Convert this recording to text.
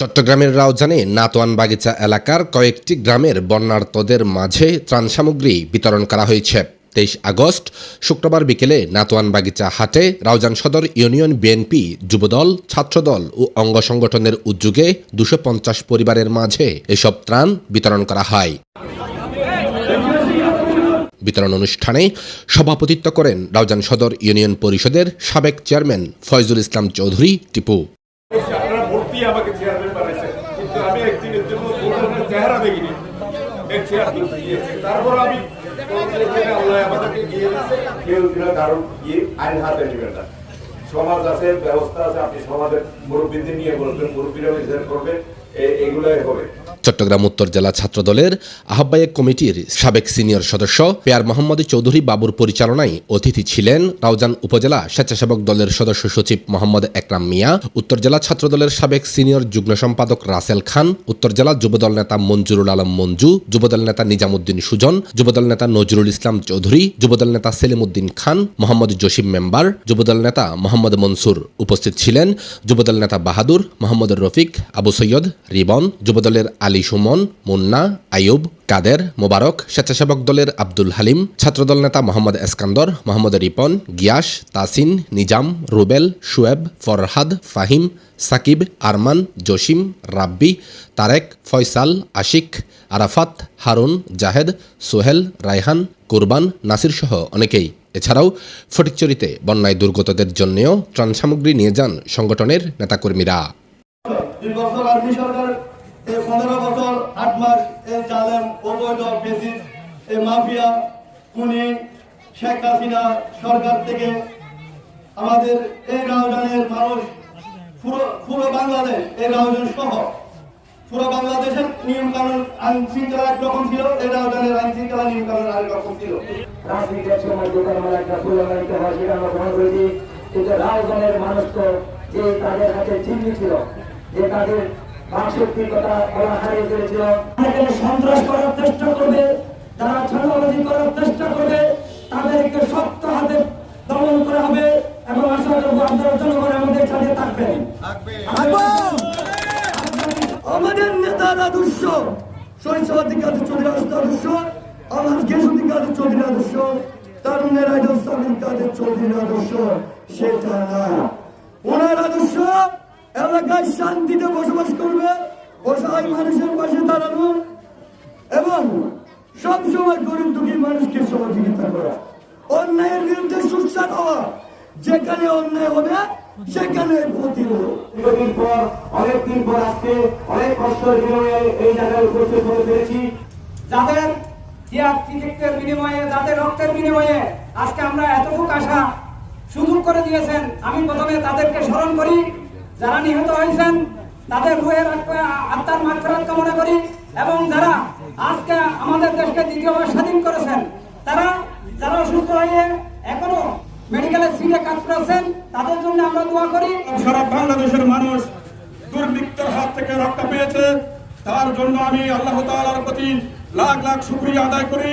চট্টগ্রামের রাউজানে নাতোয়ান বাগিচা এলাকার কয়েকটি গ্রামের বন্যার্তদের মাঝে ত্রাণ সামগ্রী বিতরণ করা হয়েছে। তেইশ আগস্ট, শুক্রবার বিকেলে নাতোয়ান বাগিচা হাটে রাউজান সদর ইউনিয়ন বিএনপি, যুবদল, ছাত্রদল ও অঙ্গ সংগঠনের উদ্যোগে দুশো পঞ্চাশ পরিবারের মাঝে এসব ত্রাণ বিতরণ করা হয়। বিতরণ অনুষ্ঠানে সভাপতিত্ব করেন রাউজান সদর ইউনিয়ন পরিষদের সাবেক চেয়ারম্যান ফয়জুল ইসলাম চৌধুরী, টিপু আপনারা ভোট দিয়ে আমাকে চেয়ারম্যান বানাইছেন কিন্তু আমি একদিনের জন্য ভোটারের চেহারা দেখিনি। তারপর আমি আইন হাতে সমাজ আছে, ব্যবস্থা আছে, আপনি সমাজের মুরব্বীদের নিয়ে বলবেন, মুরব্বীরা বিচার করবেন। চট্টগ্রাম উত্তর জেলা ছাত্রদলের আহ্বায়ক কমিটির সাবেক সিনিয়র সদস্য পেয়ার মোহাম্মদ চৌধুরী বাবুর পরিচালনায় অতিথি ছিলেন রাউজান উপজেলা স্বেচ্ছাসেবক দলের সদস্য সচিব মোহাম্মদ একরাম মিয়া, উত্তর জেলা ছাত্রদলের সাবেক সিনিয়র যুগ্ম সম্পাদক রাসেল খান, উত্তর জেলা যুবদল নেতা মঞ্জুরুল আলম মঞ্জু, যুবদল নেতা নিজামুদ্দিন সুজন, যুবদল নেতা নজরুল ইসলাম চৌধুরী, যুবদল নেতা সেলিমুদ্দিন খান, মোহাম্মদ জসিম মেম্বার, যুবদল নেতা মোহাম্মদ মনসুর উপস্থিত ছিলেন, যুবদল নেতা বাহাদুর, মোহাম্মদ রফিক, আবু সৈয়দ রিবন, যুবদলের আলী সুমন, মুন্না, আইয়ুব, কাদের, মোবারক, স্বেচ্ছাসেবক দলের আব্দুল হালিম, ছাত্রদল নেতা মোহাম্মদ এসকান্দর, মোহাম্মদ রিপন, গিয়াস, তাসিন, নিজাম, রুবেল, শুয়েব, ফরহাদ, ফাহিম, সাকিব, আরমান, জসিম, রাব্বি, তারেক, ফয়সাল, আশিক, আরাফাত, হারুন, জাহেদ, সোহেল, রায়হান, কুরবান, নাসির সহ অনেকেই। এছাড়াও ফটিকচুরিতে বন্যায় দুর্গতদের জন্যেও ত্রাণ সামগ্রী নিয়ে যান সংগঠনের নেতাকর্মীরা। দুই বছর আর্মি সরকার পনেরো বছর আট মাস এই জালেম অবৈধ মাফিয়া, খুনি শেখ হাসিনা সরকার থেকে আমাদের এই রাউজানের মানুষ, পুরো বাংলাদেশ, এই রাউজান সহ, পুরো বাংলাদেশের নিয়ম কানুন আইন শৃঙ্খলা একরকম ছিল, এই রাউজানের আইন শৃঙ্খলা নিয়ম কানুন আরেক রকম ছিল। রাজধানের মানুষ তো যে তাদের কাছে চিহ্ন যে তাদের বাকশক্তির কথা বলা হারিয়ে ফেলেছিল। এখানে সন্ত্রাস করার চেষ্টা করবে যারা ছড়াবাজি করার চেষ্টা করবে তাদেরকে শক্ত হাতে দমন করা হবে এবং আশা করব আপনারা জনগণ আমাদের সাথে থাকবেন। আমাদের নেতার আদর্শ শৈশবাদী কাদের চৌধুরী আদর্শ আমার কেশবী কাদের চৌধুরী আদর্শ তরুণের আদর্শ কাদের চৌধুরী আদর্শ সেটা না। ওনার আদর্শ এলাকায় শান্তিতে বসবাস করবে অসহায় মানুষের পাশে দাঁড়ানো এবং সবসময় গরিব দুঃখী মানুষকে সহযোগিতা করা। অন্যায়ের বিরুদ্ধে সুস্থান হওয়া, যেখানে অন্যায় হবে, সেখানে দীর্ঘদিন পর, অনেকদিন পর আজকে অনেক কষ্টের বিনিময়ে এই জায়গায় উপস্থিত হতে পেরেছি। যাদের বিনিময়ে, যাদের রক্তের বিনিময়ে আজকে আমরা এতটুকু আশা সুযোগ করে দিয়েছেন, আমি প্রথমে তাদেরকে স্মরণ করি যারা নিহত হয়েছেন, তাদের রুহের আত্মার মাত্রাত কামনা করি এবং যারা আজকে আমাদের দেশকে দ্বিতীয়বার স্বাধীন করেছেন, তারা যারা অসুস্থ হয়ে এখনও মেডিকেলের সিটে কাজ করেছেন, তাদের জন্য আমরা দোয়া করি। সারা বাংলাদেশের মানুষ দুর্বৃত্তের হাত থেকে রক্ষা পেয়েছে। তার জন্য আমি আল্লাহ তাআলার প্রতি লাখ লাখ শুক্রিয়া আদায় করি।